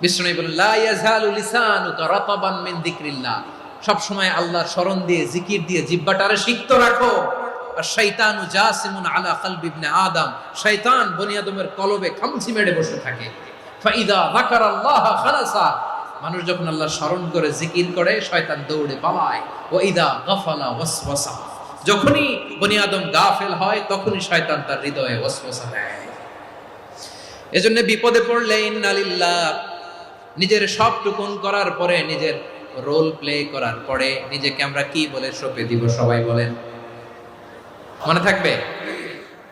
বিষ্ণু বলেন লিসানুকা মিন যিকরিল্লাহ। সব সময় আল্লাহর দিয়ে, জিকির দিয়ে, জিহ্বাটারে সিক্ত রাখো। আর শয়তানু জাসিমুন আলা ইবনে আদম। শয়তান বনি আদমের কলবে খামচি বসে থাকে। ফাইদা যাকারাল্লাহ খালাসা। মানুষ যখন আল্লাহর স্মরণ করে, জিকির করে, শয়তান দৌড়ে পালায়। ও গাফালা ওয়াসওয়াসা। যখনই বনি আদম গাফেল হয়, তখনই শয়তান তার হৃদয়ে ওয়াসওয়াসা দেয়। এজন্য বিপদে পড়লে ইন্নালিল্লাহ নিজের সব টুকুন করার পরে নিজের রোল প্লে করার পরে নিজেকে আমরা কি বলে সঁপে দিব সবাই বলেন। মনে থাকবে?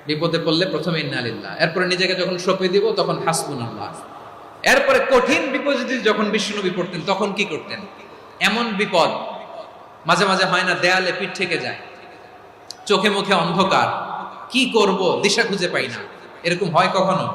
বিপদে পড়লে প্রথমে ইন্নালিল্লাহ এরপরে নিজেকে যখন সঁপে দিব, তখন হাসবুন আল্লাহ এরপরে কঠিন বিপদ যখন বিষ্ণুনবী পড়তেন, তখন কি করতেন? এমন বিপদ, মাঝে মাঝে হয় না, দেয়ালে পিঠ থেকে যায়। চোখে মুখে অন্ধকার। কি করব? দিশা খুঁজে পাই না। এরকম হয় কখনো?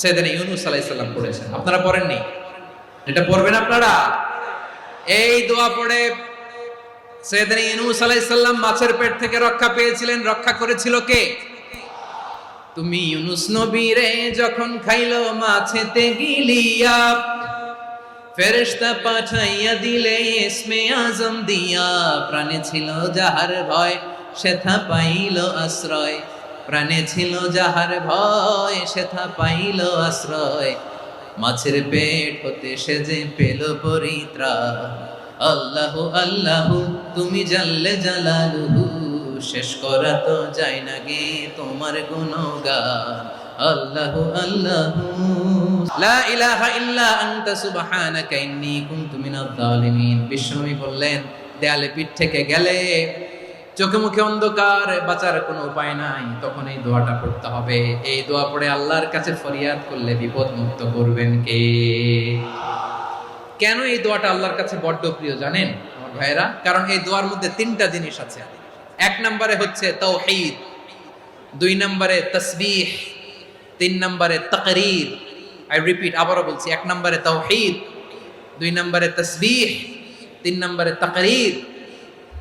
সাইয়েদনা ইউনুস আলাইহিস সালাম পড়েছেন। আপনারা পড়েননি? এটা পড়বেন আপনারা? এই দোয়া পড়ে সৈয়দনা ইউনুস আলাইহিস সালাম মাছের পেট থেকে রক্ষা পেয়েছিলেন। রক্ষা করেছিল কে? তুমি ইউনুস নবী রে যখন খাইলো মাছেতে গিলিয়া, ফেরেশতা পাঠাইয়া দিলে ইসমে আজম দিয়া। প্রাণে ছিল যাহার ভয়, সেথা পাইল আশ্রয়। প্রাণে ছিল যাহার ভয়, সেথা পাইল আশ্রয়। মাছের পেট হতে সে যে পেল পরিত্রা আল্লাহ আল্লাহ, তুমি জানলে জালালুহু, শেষ করা তো যায় না গে তোমার গুণগান। আল্লাহ আল্লাহ। লা ইলাহা ইল্লা আনতা সুবহানাকা ইন্নী কুনতু মিনাজ জালিমিন বিষ্ণুই বললেন, দেয়ালে পিঠ থেকে গেলে চোখে মুখে অন্ধকার, বাঁচার কোনো উপায় নাই। তখন এই দোয়াটা পড়তে হবে। এই দোয়া পড়ে আল্লাহর কাছে ফরিয়াদ করলে বিপদ মুক্ত করবেন কে? কেন এই দোয়াটা আল্লাহর কাছে বড্ড প্রিয় জানেন আমার ভাইয়েরা? কারণ এই দোয়ার মধ্যে তিনটা জিনিস আছে। এক নম্বরে হচ্ছে তৌহিদ, দুই নম্বরে তসবিহ, তিন নম্বরে তকরির। আই রিপিট আবারও বলছি, এক নম্বরে তৌহিদ, দুই নম্বরে তসবিহ, তিন নম্বরে তকরির।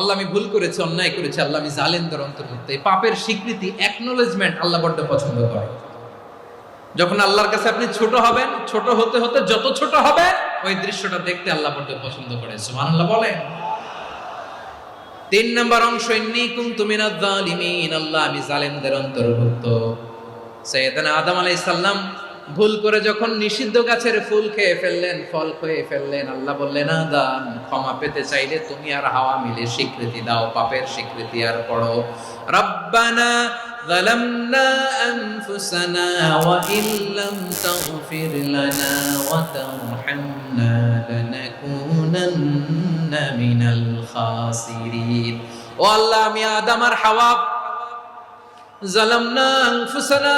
আল্লাহ আমি ভুল করেছি, অন্যায় করেছি, আল্লাহ আমি জালেমদের অন্তর্ভুক্ত। এই পাপের স্বীকৃতি অ্যাকনোলেজমেন্ট আল্লাহ বড্ড পছন্দ করে। যখন আল্লাহর কাছে আপনি ছোট হবেন, ছোট হতে হতে যত ছোট হবে, ওই দৃশ্যটা দেখতে আল্লাহ বড্ড পছন্দ করে। সুবহানাল্লাহ বলেন। তিন নম্বর অংশ, ইন্নী কুনতু মিনাজ জালিমিন আল্লাহ আমি জালেমদের অন্তর্ভুক্ত। সৈয়দনা আদম আলাইহিস সালাম ভুল করে যখন নিষিদ্ধ গাছের ফুল খেয়ে ফেললেন ফল খেয়ে ফেললেন আল্লাহ বললেন আদম ক্ষমা পেতে চাইলে তুমি আর হাওয়া মিলে স্বীকৃতি দাও পাপের স্বীকৃতি আর পড়ো রব্বানা ظلمنا أنفسنا وإن لم تغفر لنا وترحمنا لنكونن من الخاسرين ও আল্লাহ আমি আদম আর হাওয়া জালামনা আনফুসানা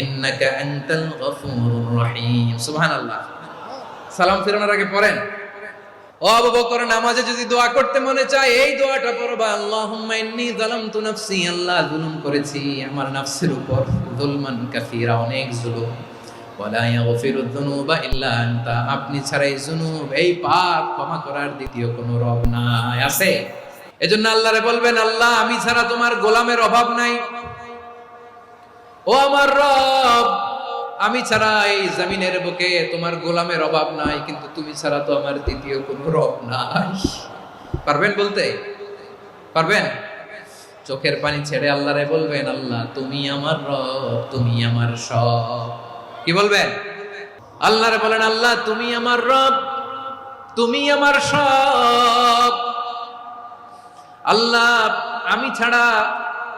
ইন্নাকা আনতাল গফুরুর রহিম। সুবহানাল্লাহ। সালাম ফিরানোর আগে পড়েন। ও আবু বকর, নামাজে যদি দোয়া করতে মনে চায়, এই দোয়াটা পড়বা, আল্লাহুম্মা ইন্নী যালামতু নাফসি, আল্লাহ জুলুম করেছি, আমার নাফসের উপর যুলমান কাসীরা, অনেক জুলুম। ওয়ালা ইয়াগফিরুদ যুনুবা ইল্লা আনতা, আপনি ছাড়া এই যুনুব এই পাপ ক্ষমা করার দ্বিতীয় কোনো রব নাই, আছে? এজন্য আল্লাহরে বলবেন, আল্লাহ, আমি ছাড়া তোমার গোলামের অভাব নাই। ও আমার রব, আমি ছাড়া এই জমিনের বুকে তোমার গোলামের অভাব নাই, কিন্তু তুমি ছাড়া তো আমার দ্বিতীয় কোনো রব নাই। পারবেন বলতে? পারবেন? চোখের পানি ছেড়ে আল্লাহরে বলবেন, আল্লাহ, তুমি আমার রব, তুমি আমার সব। কি বলবেন? আল্লাহরে বলেন, আল্লাহ, তুমি আমার রব, তুমি আমার সব। আল্লাহ, আমি ছাড়া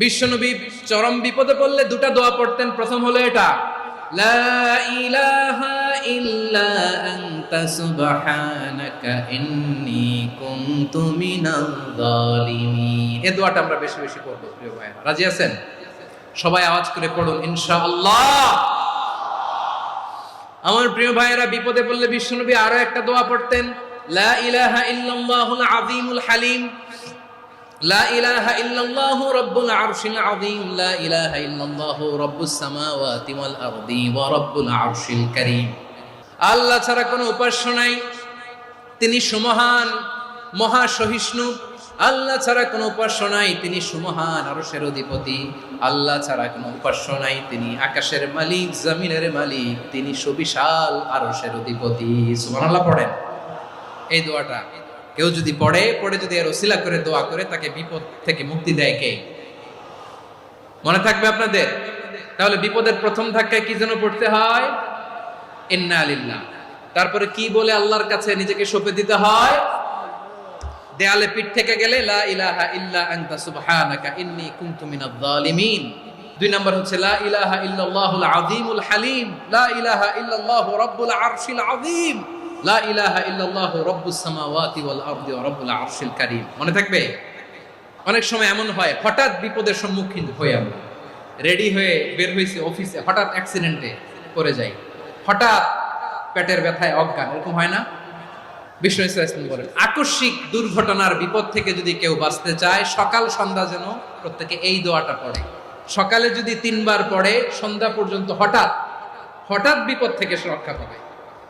বিশ্বনবী চরম বিপদে পড়লে দুটা দোয়া পড়তেন। প্রথম হলো এটা, লা ইলাহা ইল্লা দোয়াটা আমরা বেশি বেশি প্রিয় রাজি আছেন? সবাই আওয়াজ করে পড়ুন, ইনশাআল্লাহ। আমার প্রিয় ভাইয়েরা, বিপদে পড়লে বিশ্বনবী আরও একটা দোয়া পড়তেন, লা ইলাহা হালিম। লা ইলাহা ইল্লাল্লাহু রাব্বুল আরশিল আযীম, লা আল্লাহ ছাড়া কোনো উপাস্য নাই। তিনি সুমহান, মহা সহিষ্ণু। আল্লাহ ছাড়া কোনো উপাস্য নাই। তিনি সুমহান আরশের অধিপতি। আল্লাহ ছাড়া কোনো উপাস্য নাই। তিনি আকাশের মালিক, জমিনের মালিক। তিনি সুবিশাল আরশের অধিপতি। সুবহানাল্লাহ পড়েন। এই দোয়াটা কেউ যদি পড়ে পড়ে যদি এর ওসিলা করে, দোয়া করে, তাকে বিপদ থেকে মুক্তি দেয় কে? মনে থাকবে আপনাদের? তাহলে বিপদের প্রথম ধাক্কায় কি যেন পড়তে হয়? ইন্না আলিল্লাহ তারপরে কি বলে আল্লাহর কাছে নিজেকে সঁপে দিতে হয়? দেয়ালে পিঠ থেকে গেলে, লা ইলাহা ইল্লা আনতা সুবহানাকা ইন্নী কুনতু মিনাজ জালিমিন দুই নম্বর হচ্ছে, লা ইলাহা ইল্লাল্লাহুল আযীমুল হালিম। লা ইলাহা ইল্লাল্লাহু রাব্বুল আরশিল আযীম। লা ইলাহা ইল্লাল্লাহু রাব্বুস সামাওয়াতি ওয়াল আরদি ওয়া রাব্বুল আরশিল কারীম। মনে থাকবে? অনেক সময় এমন হয়, হঠাৎ বিপদের সম্মুখীন হয়ে আমরা। রেডি হয়ে বের হয়েছে অফিসে, হঠাৎ অ্যাক্সিডেন্টে পড়ে যাই। হঠাৎ পেটের ব্যথায় অজ্ঞান, এরকম হয় না? বিষ্ণু বলেন, আকস্মিক দুর্ঘটনার বিপদ থেকে যদি কেউ বাঁচতে চায়, সকাল সন্ধ্যা যেন প্রত্যেকে এই দোয়াটা পড়ে। সকালে যদি তিনবার পড়ে, সন্ধ্যা পর্যন্ত হঠাৎ হঠাৎ বিপদ থেকে সে রক্ষা পাবে।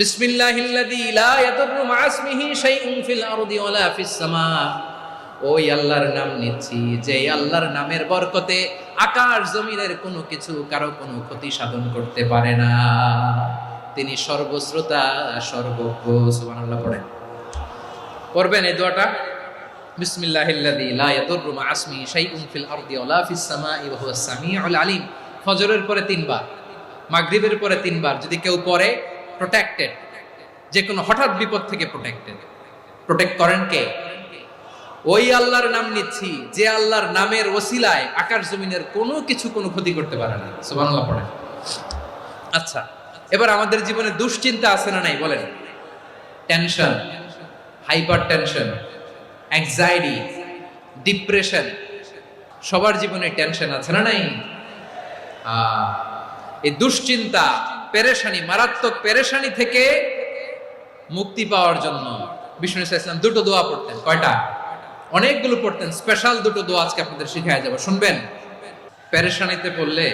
বিসমিল্লাহিল্লাযী লা ইয়াদুররু মা ইসমিহি শাইউন ফিল আরদি ওয়ালা ফিস সামা। ওই আল্লাহর নাম নিচ্ছি, যে আল্লাহর নামের বরকতে আকাশ জমিনের কোনো কিছু কারও কোনো ক্ষতি সাধন করতে পারে না। তিনি সর্বশ্রোতা, সর্বজ্ঞ, সুবহানাল্লাহ পড়েন। পড়বেন এই দোয়াটা? বিসমিল্লাহিল্লাযী লা ইয়াদুররু মা আসমি শাইউন ফিল আরদি ওয়ালা ফিস সামাই ওয়া হুয়াস সামিউল আলিম। ফজরের পরে তিনবার, মাগরিবের পরে তিনবার যদি কেউ পড়ে প্রোটেক্টেড যে কোনো হঠাৎ বিপদ থেকে প্রোটেক্টেড প্রোটেক্ট করেন কে? ওই আল্লাহর নাম নিচ্ছি, যে আল্লাহর নামের ওসিলায় আকাশ জমিনের কোনো কিছু কোনো ক্ষতি করতে পারে না। সুবহানাল্লাহ পড়েন আচ্ছা এবার আমাদের জীবনে দুশ্চিন্তা আছে না নাই, বলেন। Tension hyper tension anxiety depression সবার জীবনে টেনশন আছে না নাই? এই দুশ্চিন্তা পেরেশানি, মারাত্মক পেরেশানি থেকে মুক্তি পাওয়ার জন্য বিষ্ণু ইসা ইসলাম দুটো দোয়া পড়তেন। কয়টা? অনেকগুলো পড়তেন। স্পেশাল দুটো দোয়া আজকে আপনাদের শিখায় যাব। শুনবেন? পেরেশানিতে পড়লে,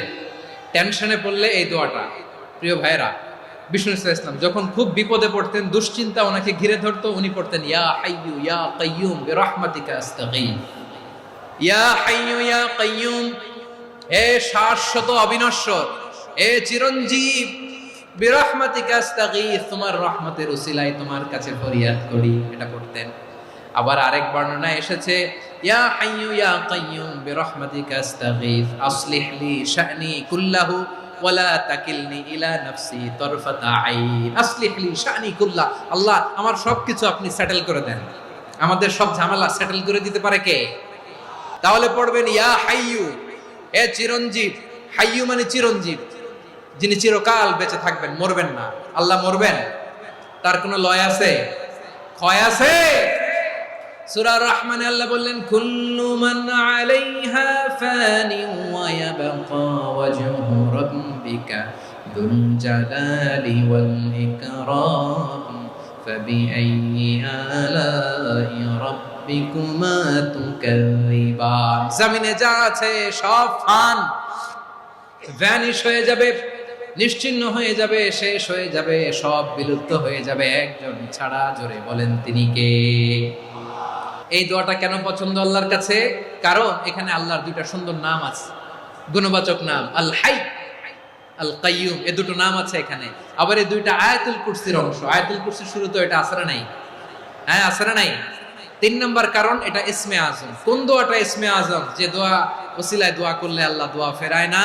টেনশনে পড়লে এই দোয়াটা। প্রিয় ভাইরা বিষ্ণু ইসা ইসলাম যখন খুব বিপদে পড়তেন, দুশ্চিন্তা ওনাকে ঘিরে ধরতো, উনি পড়তেন, ইয়া হাইয়ু ইয়া কাইয়ুম বিরহমাতিকা আস্তাগীথ ইয়া হাইয়ু ইয়া কাইয়ুম হে শাশ্বত অবিনশ্বর, হে চিরঞ্জীব তোমার রহমতের তোমার কাছে ফরিয়াদ করি, এটা পড়তেন আবার আরেক বর্ণনায় এসেছে, ইয়া ইলা নাফসি তরফাতা আল্লাহ, আমার সবকিছু আপনি সেটেল করে দেন। আমাদের সব ঝামেলা সেটেল করে দিতে পারে কে? তাহলে পড়বেন, ইয়া হাইয়ু এ চিরঞ্জীব। হাইয়ু মানে চিরঞ্জীব। যিনি চিরকাল বেঁচে থাকবেন মরবেন না আল্লাহ মরবেন তার কোনো লয় আছে ক্ষয় আছে সূরা রহমানে আল্লাহ বললেন কুল্লু মান আলাইহা ফানি ওয়া ইয়াবকা ওয়াজহু রাব্বিকা দুল জালালি ওয়াল ইকরাম فبأي آلاء ربكما تكذبان জমিনে যা আছে সব ফান ভ্যানিশ হয়ে যাবে নিশ্চিহ্ন হয়ে যাবে, শেষ হয়ে যাবে, সব বিলুপ্ত হয়ে যাবে। একজন ছাড়া জোরে বলেন তিনি কে? এই দোয়াটা কেন পছন্দ আল্লাহর কাছে? কারণ এখানে আল্লাহর দুইটা সুন্দর নাম আছে। গুণবাচক নাম আল হাই আল কাইয়ুম এ দুটো নাম আছে এখানে। আবার এই দুইটা আয়াতুল কুরসির অংশ। আয়াতুল কুরসির শুরু তো এটা আসরা নাই। হ্যাঁ আসরা নাই। তিন নম্বর কারণ এটা ইসমে আজম। কোন দোয়াটা ইসমে আজম? যে দোয়া, ওসিলায় দোয়া করলে আল্লাহ দোয়া ফেরায় না।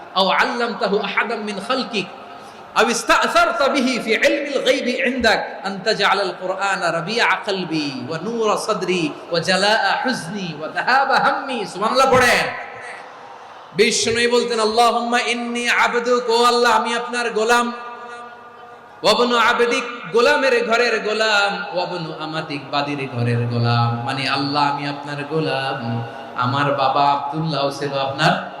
আও তাহু আহাদাম মিন খালকিক। আও ইস্তাআসারতা বিহি ফি ইলমিল গায়বি বিষ্ণুই বলতেন আল্লাহ, আমি আপনার গোলাম। ওয়াবনু আবেদিক গোলামের ঘরের গোলাম ওয়াবনু আমাতিক বাদির ঘরের গোলাম। মানে আল্লাহ, আমি আপনার গোলাম। আমার বাবা আব্দুল্লাহ ছিল আপনার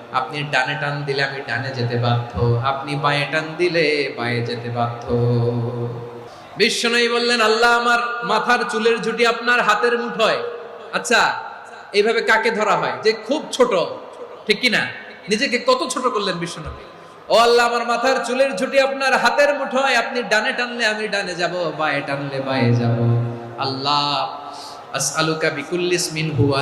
আপনি ডানে টান দিলে আমি ডানে যেতে বাধ্য। আপনি বাঁয়ে টান দিলে বাঁয়ে যেতে বাধ্য। বিশ্বনয়ী বললেন, আল্লাহ আমার মাথার চুলের ঝুটি আপনার হাতের মুঠোয়। আচ্ছা এইভাবে কাকে ধরা হয়? যে খুব ছোট, ঠিক কি না নিজেকে কত ছোট করলেন বিশ্বনবী ও আল্লাহ, আমার মাথার চুলের ঝুটি আপনার হাতের মুঠোয়। আপনি ডানে টানলে আমি ডানে যাব, বায়ে টানলে বায়ে যাব। আল্লাহ, আসআলুকা বিকুল্লি ইসমিন হুয়া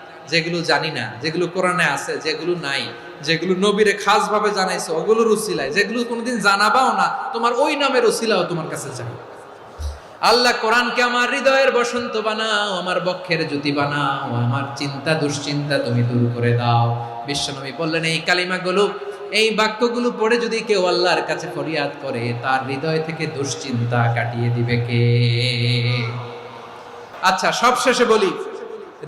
যেগুলো জানি না, যেগুলো কোরআনে আছে, যেগুলো নাই, যেগুলো নবীরে খাস ভাবে জানাইছে, ওগুলোর উসিলায়, যেগুলো কোনোদিন জানাবাও না, তোমার ওই নামের উসিলাও তোমার কাছে চাই। আল্লাহ কোরআনকে আমার হৃদয়ের বসন্ত বানাও, আমার বক্ষের জ্যোতি বানাও, আমার চিন্তা দুশ্চিন্তা তুমি দূর করে দাও। বিশ্বনবী বললেন, এই কালিমাগুলো, এই বাক্যগুলো পড়ে যদি কেউ আল্লাহর কাছে ফরিয়াদ করে, তার হৃদয় থেকে দুশ্চিন্তা কাটিয়ে দিবে কে? আচ্ছা সব শেষে বলি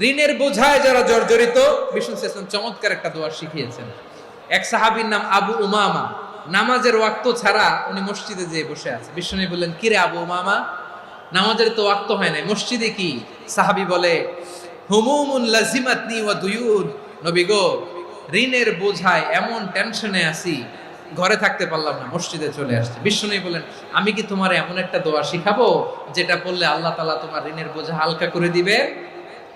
ঋণের বোঝায় যারা জর্জরিত বিষ্ণু ইসলাম চমৎকার একটা দোয়া শিখিয়েছেন। এক সাহাবীর নাম আবু উমামা। নামাজের ওয়াক্ত ছাড়া উনি মসজিদে যেয়ে বসে আছে। বিষ্ণু বললেন কিরে আবু উমামা? নামাজের তো ওয়াক্ত হয় নাই। মসজিদে কি? সাহাবি বলে, হুমুমুন লাজিমাতনি ওয়া দুয়ুদ নবী গো, ঋণের বোঝায় এমন টেনশনে আছি, ঘরে থাকতে পারলাম না, মসজিদে চলে আসছে। বিষ্ণু বলেন আমি কি তোমার এমন একটা দোয়া শিখাবো, যেটা পড়লে আল্লাহ তালা তোমার ঋণের বোঝা হালকা করে দিবে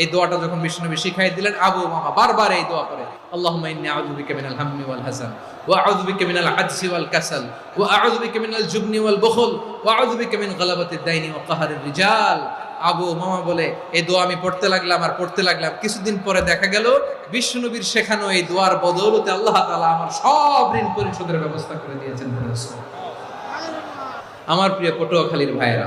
এই দোয়াটা যখন বিষ্ণুনবী শিখাই দিলেন, আবু মামা বারবার এই দোয়া করে। মিনাল হাম্মি ওয়াল হাসান, ওয়া মিনাল ওয়াল কাসাল, ওয়া মিনাল জুবনি ওয়াল বুখল, ওয়া মিন দাইনি ওয়া কাহরির রিজাল। আবু মামা বলে এই দোয়া আমি পড়তে লাগলাম আর পড়তে লাগলাম। কিছুদিন পরে দেখা গেল বিষ্ণুনবীর শেখানো এই দোয়ার বদৌলতে আল্লাহ তাআলা আমার সব ঋণ পরিশোধের ব্যবস্থা করে দিয়েছেন আমার প্রিয় পটুয়াখালীর ভাইয়েরা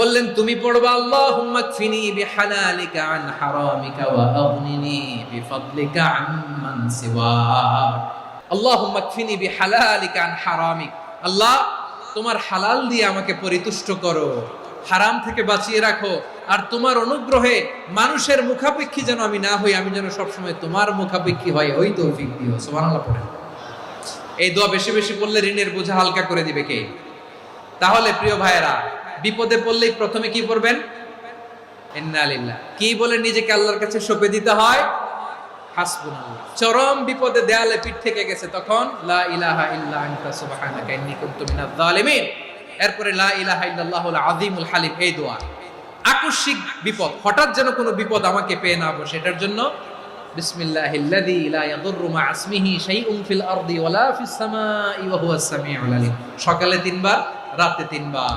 বললেন, তুমি পড়বা, আল্লাহুম্মা কফিনি বিহালালিকা আন হারামিকা ওয়া আগনিনি বিফadlika আম্মান সিওয়াক আল্লাহুম্মা কফিনি বিহালালিকা আন হারামিক। আল্লাহ, তোমার হালাল দিয়ে আমাকে পরিতুষ্ট করো, হারাম থেকে বাঁচিয়ে রাখো, আর তোমার অনুগ্রহে মানুষের মুখাপেক্ষী যেন আমি না হই, আমি যেন সবসময় তোমার মুখাপেক্ষী হয় ওই তৌফিক দিও, সুবহানাল্লাহ পড়েন। এই দোয়া বেশি বেশি পড়লে ঋণের বোঝা হালকা করে দিবে কে? তাহলে প্রিয় ভাইয়েরা বিপদে পড়লেই প্রথমে কি পড়বেন? ইন্নালিল্লাহ। কি বলে নিজেকে আল্লাহর কাছে সঁপে দিতে হয়? চরম বিপদে দেয়ালে পিঠ থেকে গেছে তখন, লা ইলাহা ইল্লা আনতা সুবহানাকা ইন্নী কুনতু মিনাজ জালিমিন এরপরে লা ইলাহা ইল্লাল্লাহুল আযীমুল হালিম, এই দোয়া। আকস্মিক বিপদ, হঠাৎ যেন কোনো বিপদ আমাকে পেয়ে না বসে, এটার জন্য বিসমিল্লাহিল্লাযী লা ইয়াদুররু মা ইসমিহি শাইউন ফিল আরদি ওয়ালা ফিস সামাই ওয়া হুয়াস সামিউল আলিম। সকালে তিনবার, রাতে তিনবার।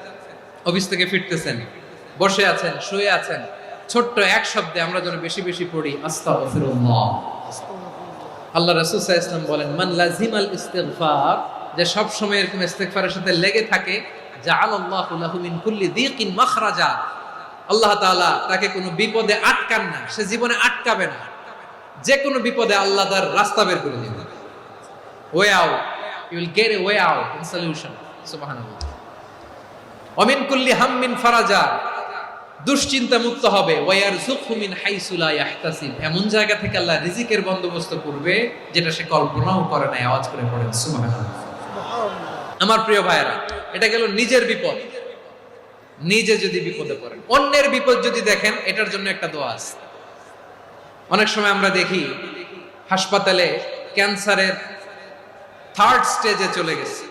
অফিস থেকে ফিরতেছেন। বসে আছেন, শুয়ে আছেন। ছোট্ট এক শব্দে আমরা যেন বেশি বেশি পড়ি, আস্তাগফিরুল্লাহ। আল্লাহ আলাইহি ওয়াসাল্লাম বলেন, মান লাজিমাল ইস্তিগফার যে সব সময় এরকম ইস্তেগফারের সাথে লেগে থাকে, জাআলাল্লাহু লাহু মিন কুল্লি দিকিন মাখরাজা আল্লাহ তাআলা তাকে কোনো বিপদে আটকান না, সে জীবনে আটকাবে না। যে কোনো বিপদে আল্লাহ তার রাস্তা বের করে দিবেন। Way out you will get a way out in solution সুবহানাল্লাহ। অমিন কুল্লি হাম্মিন ফারাজা। দুশ্চিন্তা মুক্ত হবে। ওয়ার মিন হাইসু লা ইয়াহতাসিব এমন জায়গা থেকে আল্লাহ রিজিকের বন্দোবস্ত করবে যেটা সে কল্পনাও করে না আওয়াজ করে পড়েন সুবহানাল্লাহ। আমার প্রিয় ভাইরা এটা গেল নিজের বিপদ। নিজে যদি বিপদে পড়েন। অন্যের বিপদ যদি দেখেন এটার জন্য একটা দোয়া আছে। অনেক সময় আমরা দেখি হাসপাতালে ক্যান্সারের থার্ড স্টেজে চলে গেছে।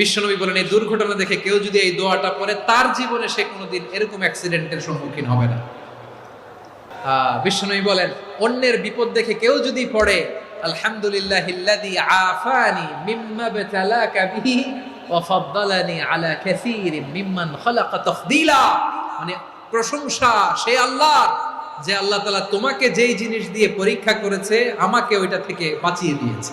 বিশ্বনবী বলেন, এই দুর্ঘটনা দেখে কেউ যদি এই দোয়াটা পড়ে, তার জীবনে সে কোনোদিন এরকম অ্যাক্সিডেন্টের সম্মুখীন হবে না। বিশ্বনবী বলেন, অন্যের বিপদ দেখে কেউ যদি পড়ে আলহামদুলিল্লাহ আফানি মিম্মা বিহি ওয়া ফাদ্দালানি আলা মিম্মান খালাকা তাফদীলা। মানে প্রশংসা, সে আল্লাহ যে আল্লাহ তাআলা তোমাকে যেই জিনিস দিয়ে পরীক্ষা করেছে, আমাকে ওইটা থেকে বাঁচিয়ে দিয়েছে।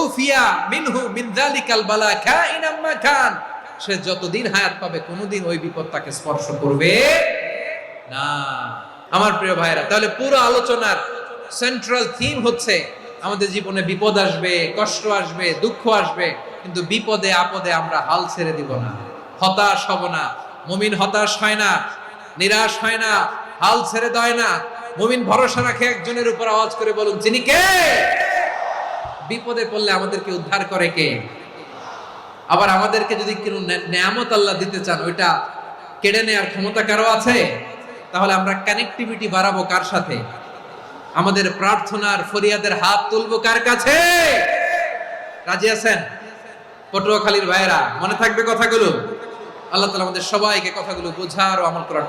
উফিয়া মিনহু মিন দালিকাল বালা কাইনাম সে যতদিন হায়াত পাবে, কোনোদিন ওই স্পর্শ করবে না। আমার প্রিয় ভাইরা তাহলে পুরো আলোচনার সেন্ট্রাল থিম হচ্ছে, আমাদের জীবনে বিপদ আসবে, কষ্ট আসবে, দুঃখ আসবে, কিন্তু বিপদে আপদে আমরা হাল ছেড়ে দিব না। হতাশ হব না। মুমিন হতাশ হয় না, নিরাশ হয় না, হাল ছেড়ে দেয় না। মুমিন ভরসা রাখে একজনের উপর আওয়াজ করে বলুন, যিনি কে? বিপদে পড়লে আমাদেরকে উদ্ধার করে কে? আবার আমাদেরকে যদি কোনো নেয়ামত আল্লাহ দিতে চান, ওইটা কেড়ে নেওয়ার ক্ষমতা কারও আছে? তাহলে আমরা কানেক্টিভিটি বাড়াবো কার সাথে? আমাদের প্রার্থনার ফরিয়াদের হাত তুলবো কার কাছে? রাজি আছেন? পটুয়াখালীর ভাইয়েরা, মনে থাকবে কথাগুলো? আল্লাহ তালা আমাদের সবাইকে কথাগুলো বোঝার ও আমল করার